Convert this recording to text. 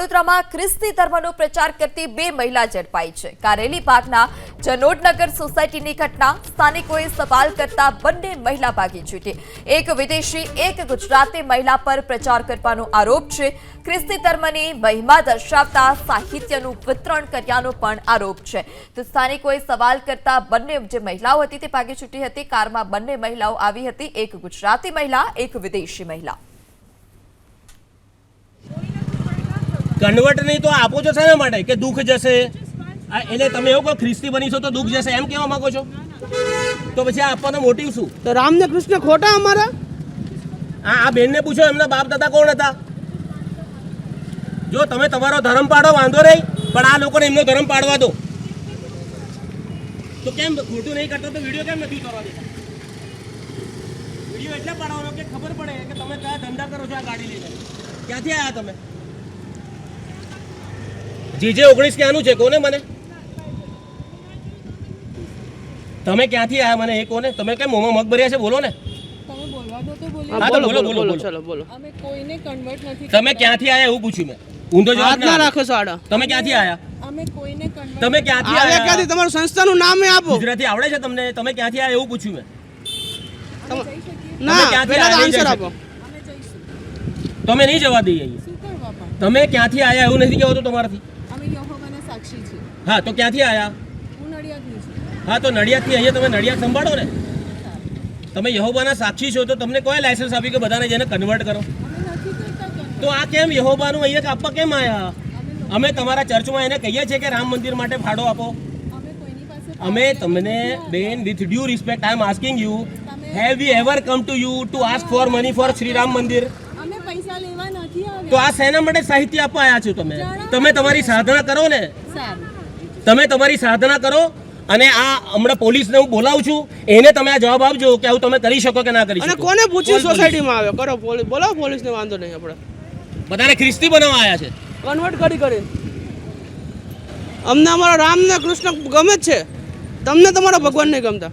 વડોદરામાં ખ્રિસ્તી ધર્મનો પ્રચાર કરતી બે મહિલા ઝડપાઈ છે. કારેલી બાગના જનોડનગર સોસાયટીની ઘટના સ્થાનિકોએ સવાલ કરતા બંને મહિલા ભાગી છૂટી. એક વિદેશી, એક ગુજરાતી મહિલા પર પ્રચાર કરવાનો આરોપ છે. ખ્રિસ્તી ધર્મની મહિમા દર્શાવતા સાહિત્યનું વિતરણ કર્યાનો પણ આરોપ છે. તો સ્થાનિકોએ સવાલ કરતા બંને જે મહિલાઓ હતી તે ભાગી છૂટી હતી. કારમાં બંને મહિલાઓ આવી હતી. એક ગુજરાતી મહિલા, એક વિદેશી મહિલા. કન્વર્ટ નહીં તો આપો છો શેના માટે? કે દુઃખ જશે? એટલે તમે એવું કહો ખ્રિસ્તી બનીશો તો દુઃખ જશે એમ કહેવા માંગો છો? તો પછી આ આપવાનો મોટિવ શું? તો રામ ને કૃષ્ણ ખોટા અમારા? આ આ બેનને પૂછો એમના બાપ દાદા કોણ હતા? જો તમે તમારો ધર્મ પાડો વાંધો નહીં પણ આ લોકોને એમનો ધર્મ પાડવા દો. તો કેમ ખોટું નહીં કરતો? તો વીડિયો કેમ નથી કરવા દેતા? વીડિયો એટલે પાડવાનો કે ખબર પડે કે તમે કયા ધંધા કરો છો આ ગાડી લઈને? ક્યાંથી આવ્યા તમે? જીજે ઓગણીસ ક્યાંનું છે? કોને મને? તમે ક્યાંથી આવ્યા મને એ કોને? તમે કેમ મોમાં મગ ભર્યા છે? બોલો ને. તમે બોલવા દો તો બોલીએ હા, હા, તો બોલો બોલો, બોલો. બોલો, બોલો બોલો. ચલો બોલો. અમે કોઈને કન્વર્ટ નથી તમે ક્યાંથી આયા એવું પૂછ્યું મેં. ઊંધો જવાબ ના રાખો સાડા. તમે ક્યાંથી આવ્યા અમે કોઈને કન્વર્ટ તમે ક્યાંથી આવ્યા ક્યાંથી? તમારું સંસ્થાનું નામ આપો. ગુજરાતી આવડે છે તમને? તમે ક્યાંથી આયા એવું પૂછ્યું મેં. ના આન્સર આપો. તમે નહીં જવા દઈએ તમે ક્યાંથી આયા એવું નથી કહેવાતું તમારાથી. સાક્ષી છીએ હા તો ક્યાંથી આવ્યા હું નડિયાદની છું. હા તો નડિયાદથી અહીંયા તમે નડિયાદ સંભાળો ને. તમે યહોબાના સાક્ષી છો તો તમને કોઈ લાયસન્સ આપી કે બધાને જેને કન્વર્ટ કરો. તો આ કેમ યહોબાનું અહીંયા આપવા કેમ આવ્યા અમે તમારા ચર્ચમાં એને કહીએ છીએ કે રામ મંદિર માટે ફાળો આપો. અમે તમને બેન with due respect I am asking you have you ever come to you to ask for money for Shri Ram Mandir આવ્યા. અમે પૈસા લેવા નથી તો આ શેના માટે સાહિત્ય આપવા આવ્યા છો તમે? તમે તમારી સાધના કરો ને. તમે તમારી સાધના કરો અને આ હમણાં પોલીસને હું બોલાવું છું એને તમે આ જવાબ આપજો કે આવું તમે કરી શકો કે ના કરી અને શકો. કોને પૂછ્યું સોસાયટીમાં આવ્યો? કરો પોલીસ બોલાવો પોલીસને વાંધો નહીં આપણે. બધાને ખ્રિસ્તી બનાવવા આવ્યા છે. કન્વર્ટ કરી કરી. અમને અમારા રામ ને કૃષ્ણ ગમે જ છે. તમને તમારા ભગવાન નહીં ગમતા.